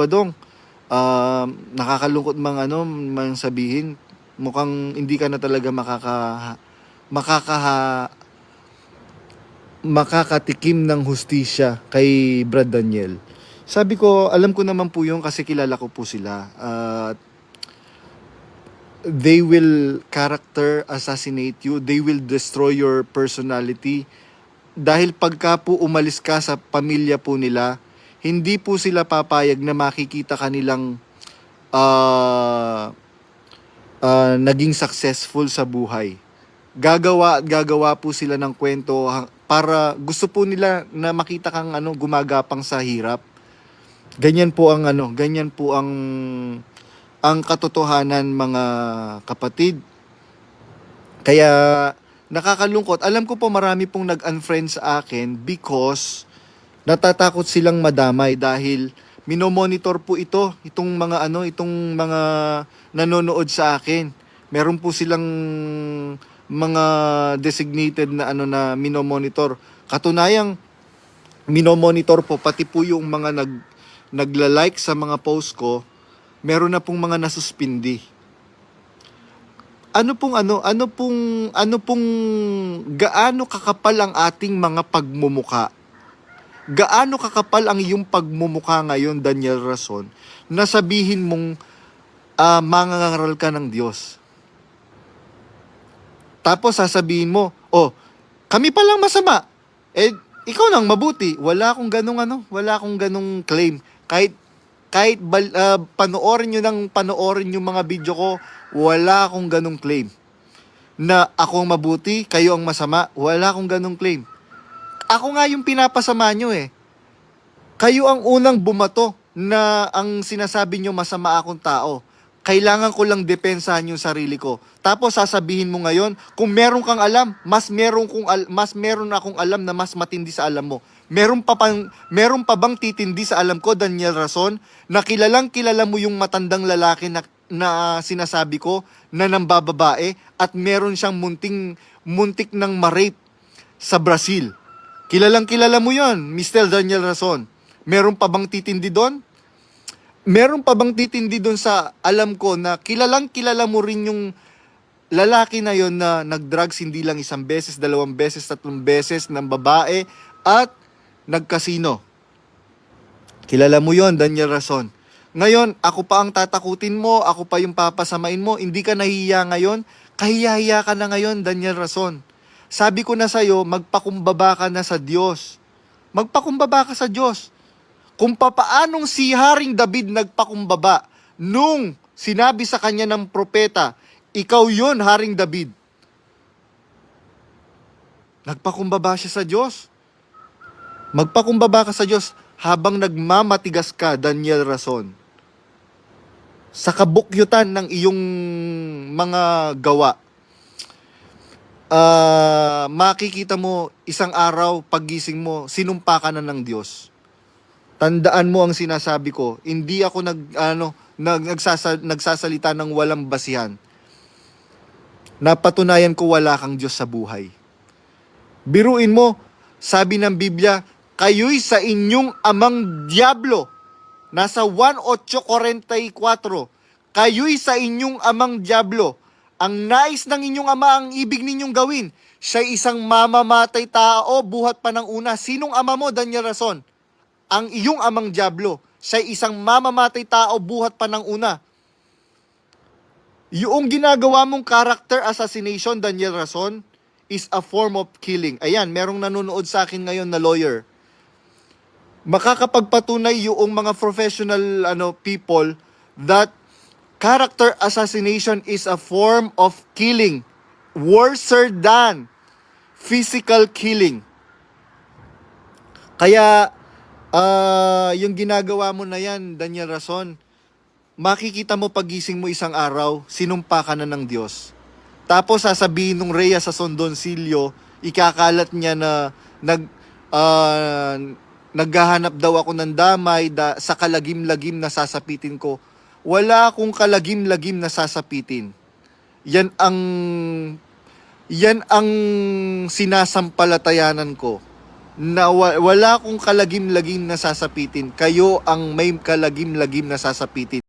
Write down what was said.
Padong, ah, nakakalungkot mang ano, mang sabihin, mukhang hindi ka na talaga makaka makaka makakatikim ng hustisya kay Brad Daniel. Sabi ko, alam ko naman po yun kasi kilala ko po sila. At they will character assassinate you. They will destroy your personality. Dahil pagka po umalis ka sa pamilya po nila, hindi po sila papayag na makikita kanilang ah ah, naging successful sa buhay. Gagawa at gagawa po sila ng kwento para gusto po nila na makita kang ano gumagapang sa hirap. Ganyan po ang ano, ganyan po ang ang katotohanan mga kapatid. Kaya nakakalungkot. Alam ko po marami pong nag-unfriend sa akin because natatakot silang madamay dahil minomonitor po ito, itong mga ano, itong mga nanonood sa akin. Meron po silang mga designated na ano na minomonitor. Katunayang minomonitor po pati po yung mga nag nagla-like sa mga post ko, meron na pong mga nasuspindi. Ano pong ano, ano pong ano pong gaano kakapal ang ating mga pagmumuka? Gaano kakapal ang iyong pagmumuka ngayon, Daniel Rason, na sabihin mong ah, mangangaral ka ng Diyos? Tapos sasabihin mo, oh, kami pa lang masama. Eh, ikaw nang mabuti. Wala akong ganong ano, wala akong ganong claim. Kahit kahit bal, ah, panoorin nyo ng panoorin yung mga video ko, wala akong ganong claim. Na ako ang mabuti, kayo ang masama, wala akong ganong claim. Ako nga yung pinapasama nyo eh. Kayo ang unang bumato na ang sinasabi nyo masama akong tao. Kailangan ko lang depensahan yung sarili ko. Tapos sasabihin mo ngayon, kung meron kang alam, mas meron kong al- mas meron akong alam na mas matindi sa alam mo. Meron pa pang meron pa bang titindi sa alam ko, Daniel Rason, na kilalang kilala mo yung matandang lalaki na, na sinasabi ko na nambababae at meron siyang munting muntik ng ma-rape sa Brazil. Kilalang kilala mo yon, Mr. Daniel Rason. Meron pa bang titindi doon? Meron pa bang titindi doon sa alam ko na kilalang kilala mo rin yung lalaki na yon na nag-drugs hindi lang isang beses, dalawang beses, tatlong beses ng babae at nagkasino. Kilala mo yon Daniel Rason. Ngayon, ako pa ang tatakutin mo, ako pa yung papasamain mo, hindi ka nahihiya ngayon, kahiya-hiya ka na ngayon, Daniel Rason. Sabi ko na sa'yo, magpakumbaba ka na sa Diyos. Magpakumbaba ka sa Diyos. Kung papaanong si Haring David nagpakumbaba nung sinabi sa kanya ng propeta, ikaw yon Haring David. Nagpakumbaba siya sa Diyos. Magpakumbaba ka sa Diyos habang nagmamatigas ka, Daniel Rason. Sa kabukyutan ng iyong mga gawa. Ah, makikita mo isang araw paggising mo, sinumpa ka na ng Diyos. Tandaan mo ang sinasabi ko. Hindi ako nag ano nag, nagsasa, nagsasalita ng walang basihan. Napatunayan ko wala kang Diyos sa buhay. Biruin mo, sabi ng Biblia, kayo'y sa inyong amang diablo. Nasa 1.844, kayo'y sa inyong amang diablo. Ang nais ng inyong ama ang ibig ninyong gawin. Siya'y isang mamamatay tao, buhat pa ng una. Sinong ama mo, Daniel Rason? Ang iyong amang diablo. Siya'y isang mamamatay tao, buhat pa ng una. Yung ginagawa mong character assassination, Daniel Rason, is a form of killing. Ayan, merong nanonood sa akin ngayon na lawyer. Makakapagpatunay yung mga professional ano people that character assassination is a form of killing worser than physical killing. Kaya ah yung ginagawa mo na yan, Daniel Rason, makikita mo pagising mo isang araw, sinumpa ka na ng Diyos. Tapos sasabihin nung Rhea sa Sondonsilyo, ikakalat niya na nag ah, naghahanap daw ako ng damay da, sa kalagim-lagim na sasapitin ko. Wala akong kalagim-lagim na sasapitin. Yan ang yan ang sinasampalatayanan ko na wa- wala akong kalagim-lagim na sasapitin. Kayo ang may kalagim-lagim na sasapitin.